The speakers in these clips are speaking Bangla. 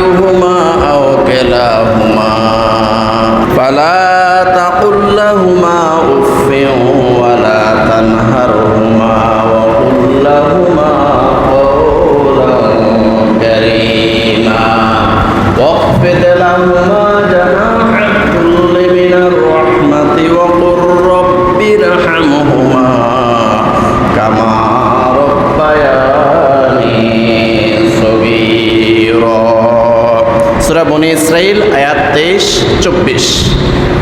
الكبر أحدهما أو كلاهما فلا تقل لهما أف ইসরাইল আয়াত 23 24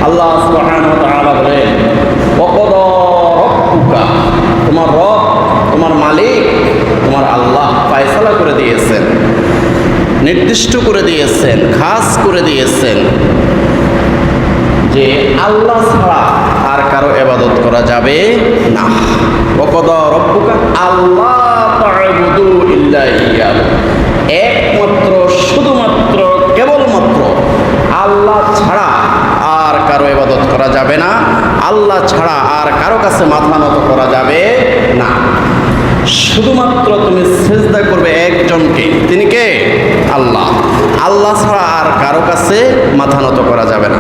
আল্লাহ তোমার রব, তোমার মালিক, তোমার আল্লাহ ফয়সালা করে দিয়েছেন, নির্দিষ্ট করে দিয়েছেন, খাস করে দিয়েছেন যে আল্লাহ ছাড়া আর কারও এবাদত করা যাবে না। ওকদ রব্বুকা আল্লাহ ইল্লা ইয়্যাহু একমাত্র শুধুমাত্র কেবলমাত্র আল্লাহ ছাড়া আর কারও এবাদত করা যাবে না। আল্লাহ ছাড়া আর কারও কাছে মাথা নত করা যাবে না। শুধুমাত্র তুমি সেজদা করবে একজনকে। তিনি কে? আল্লাহ। আল্লাহ ছাড়া আর কারও কাছে মাথা নত করা যাবে না।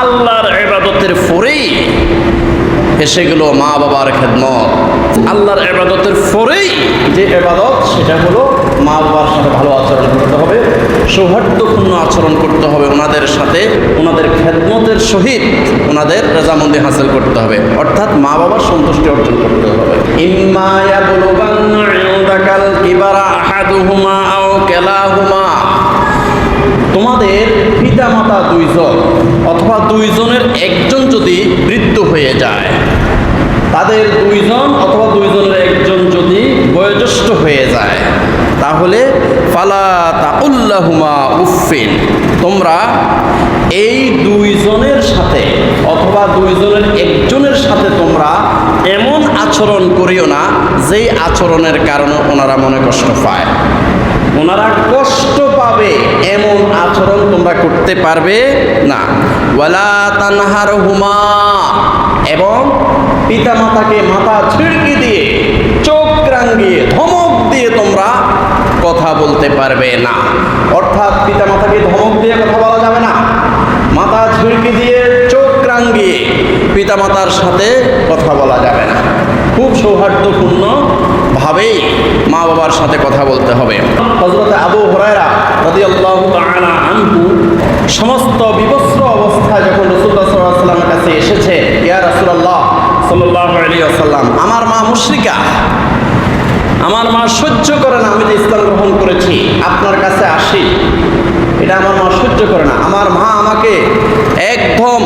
আল্লাহর ইবাদতের পরেই এসে গেল মা বাবার খেদমত। আল্লাহর ইবাদতের পরেই যে এবাদত সেটা হলো মা বাবার সাথে ভালো আচরণ করতে হবে, সৌহার্দ্যপূর্ণ আচরণ করতে হবে ওনাদের সাথে, ওনাদের খেদমতের সহিত ওনাদের রেজামন্দি হাসিল করতে হবে। অর্থাৎ মা বাবার সন্তুষ্টি অর্জন করতে হবে। তোমাদের পিতামাতা দুইজন অথবা দুইজনের একজন যদি বৃদ্ধ হয়ে যায়, তাদের দুইজন অথবা দুইজনের একজন যদি বয়োজ্যেষ্ঠ হয়ে তাহলে, ফালা উফিন তোমরা এই দুইজনের সাথে অথবা দুইজনের একজনের সাথে তোমরা এমন আচরণ করিও না, যেই আচরণের কারণে ওনারা মনে কষ্ট পায়। ওনারা কষ্ট পাবে, এমন আচরণ তোমরা করতে পারবে না। ওয়ালা তানহার হুমা এবং পিতামাতাকে মাথা ছিড়কি দিয়ে, চোখ রাঙ্গিয়ে ধমক দিয়ে তোমরা কথা বলতে পারবে না। অর্থাৎ পিতামাতাকে ধমক দিয়ে কথা বলা যাবে না। মাথা ছিড়কি দিয়ে, চোখ রাঙ্গিয়ে পিতামাতার সাথে কথা বলা যাবে না। খুব সৌহার্দ্যপূর্ণ ভাবেই মা বাবার সাথে কথা বলতে হবে। হজরত আবু হরাইরা আনহু সমস্ত বিবস্ত্র অবস্থায় যখন আলাইহি ওয়াসাল্লামের কাছে এসেছে, ইয়া রাসূলুল্লাহ সাল্লাল্লাহু আলাইহি ওয়াসাল্লাম, আমার মা মুশরিকা আমার মা সহ্য করে না, আমি যে ইসলাম গ্রহণ করেছি, আপনার কাছে আসি। এটা আমার মা সহ্য করে না। আমার মা আমাকে একদম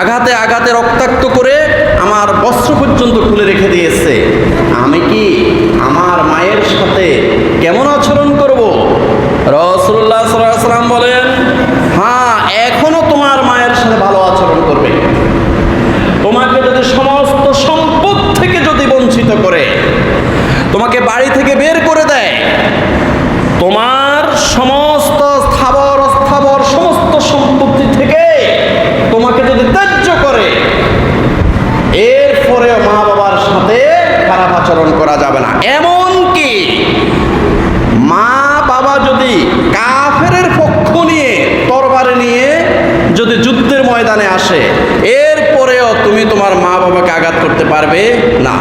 আঘাতে আঘাতে রক্তাক্ত করে আমার বস্ত্র পর্যন্ত খুলে রেখে দিয়েছে। আমি কি আমার মায়ের সাথে কেমন আচরণ করব? রসুল্লাহ সাল্লাম বলেন হ্যাঁ এখনও তোমার মায়ের সাথে ভালো আচরণ করবে তোমাকে যদি সমস্ত সম্পদ থেকে যদি বঞ্চিত করে তোমাকে বাড়ি থেকে বের করে দেয় তোমার সমস্ত স্থাবর অস্থাবর সমস্ত সম্পত্তি থেকে তোমাকে যদি ত্যায্য করে এরপরেও মা বাবার সাথে খারাপ আচরণ করা যাবে না। এমন কি মা বাবা যদি কাফের পক্ষ নিয়ে তরবারে নিয়ে যদি যুদ্ধের ময়দানে আসে, এরপরেও তুমি তোমার মা বাবাকে আঘাত করতে পারবে না।